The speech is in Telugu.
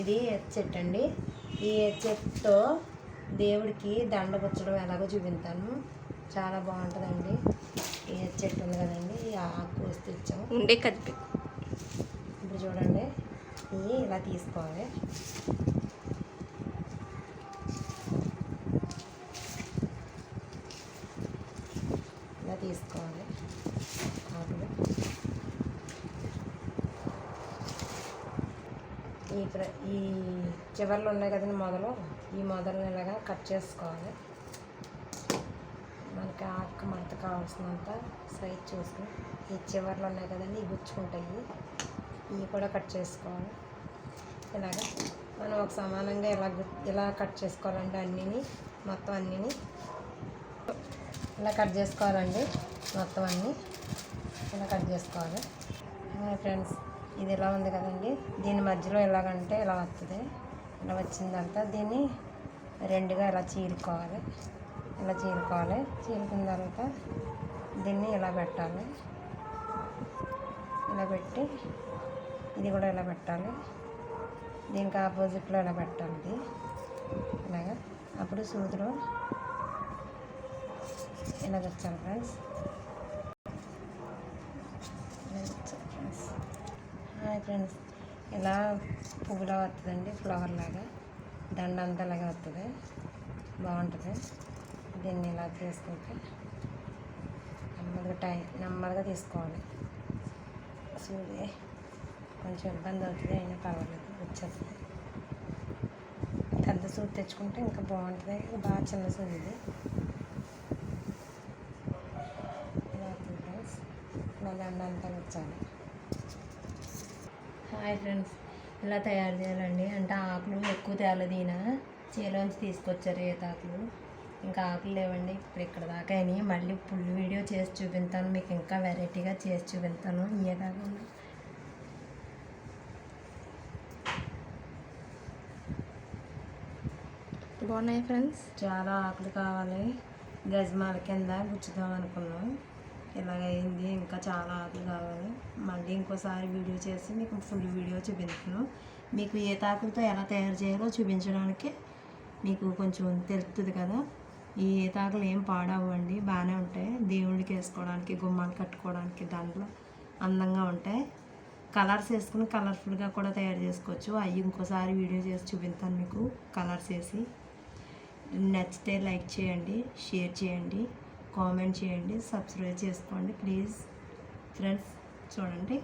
ఇది చెట్టు అండి. ఈ చెట్టుతో దేవుడికి దండ పుచ్చడం ఎలాగో చూపిస్తాను. చాలా బాగుంటుందండి. ఈ చెట్టు ఉంది కదండి ఈ ఆకు కోసి తెచ్చాము ఉండే కదిపి ఇప్పుడు చూడండి ఇవి ఇలా తీసుకోవాలి ఇలా తీసుకోవాలి ఆకులు ఈ ప్ర- ఈ చివర్లు ఉన్నాయి కదండి మొదలు ఈ మొదలను ఇలాగా కట్ చేసుకోవాలి. మనకి ఆకు మడత కావాల్సినంత సైజ్ చూసుకుని ఈ చివర్లు ఉన్నాయి కదండి ఇవి గుచ్చుకుంటాయి. ఇవి కూడా కట్ చేసుకోవాలి. ఇలాగ మనం ఒక సమానంగా ఇలా గు- ఇలా కట్ చేసుకోవాలండి అన్నిని మొత్తం అన్నిని. ఇలా కట్ చేసుకోవాలండి మొత్తం అన్నీ. ఇలా కట్ చేసుకోవాలి. ఫ్రెండ్స్. ఇది ఇలా ఉంది కదండి? దీని మధ్యలో ఎలాగంటే ఇలా వస్తుంది ఇలా వచ్చిన తర్వాత దీన్ని రెండుగా ఇలా చీలుకోవాలి ఇలా చీలుకోవాలి చీలుకున్న తర్వాత దీన్ని ఇలా పెట్టాలి. ఇలా పెట్టి ఇది కూడా ఇలా పెట్టాలి. దీనికి ఆపోజిట్లో ఇలా పెట్టాలి ఇది. ఇలాగా. అప్పుడు సూదులు ఇలా వచ్చాను ఫ్రెండ్స్ ఇలా వచ్చాను ఫ్రెండ్స్ హాయ్ ఫ్రెండ్స్. ఇలా పువ్వులా వస్తుందండి ఫ్లవర్ లాగా. దండ అంతా వస్తుంది బాగుంటుంది. దీన్ని ఇలా తీసుకుంటే నెమ్మదిగా టైం నెమ్మదిగా తీసుకోవాలి. సూది కొంచెం ఇబ్బంది అవుతుంది అయినా పర్వాలేదు వచ్చేస్తుంది. పెద్ద సూది తెచ్చుకుంటే ఇంకా బాగుంటుంది. ఇది బాగా చిన్న సూది ఇది. ఇలా ఫ్రెండ్స్. ఇలా దండ అంతా వచ్చాను హాయ్ ఫ్రెండ్స్ ఇలా తయారు చేయాలండి? అంటే ఆకులు ఎక్కువ తేలేదు ఈయన. చీలోంచి తీసుకొచ్చారు ఈతాకులు ఇంకా ఆకులు లేవండి ఇప్పుడు ఇక్కడ దాకా అయినాయి. మళ్ళీ ఫుల్ వీడియో చేసి చూపిస్తాను. మీకు ఇంకా వెరైటీగా చేసి చూపిస్తాను. ఇవే కాకుండా బాగున్నాయి ఫ్రెండ్స్? చాలా ఆకులు కావాలి. గజమాల కింద గుచ్చుదాం అనుకున్నాం. ఇలాగ అయింది. ఇంకా చాలా ఆకులు కావాలి. మళ్ళీ ఇంకోసారి వీడియో చేసి మీకు ఫుల్ వీడియో చూపిస్తాను. మీకు ఏ తాకులతో ఎలా తయారు చేయాలో చూపించడానికి మీకు కొంచెం తెలుస్తుంది కదా. ఈ ఏతాకులు ఏం పాడవండి బాగానే ఉంటాయి. దేవుడికి వేసుకోవడానికి గుమ్మాలు కట్టుకోవడానికి దాంట్లో అందంగా ఉంటాయి. కలర్స్ వేసుకుని కలర్ఫుల్గా కూడా తయారు చేసుకోవచ్చు. అవి ఇంకోసారి వీడియో చేసి చూపిస్తాను మీకు కలర్స్ వేసి. నచ్చితే లైక్ చేయండి షేర్ చేయండి కామెంట్ చేయండి సబ్స్క్రైబ్ చేసుకోండి ప్లీజ్. ఫ్రెండ్స్ చూడండి.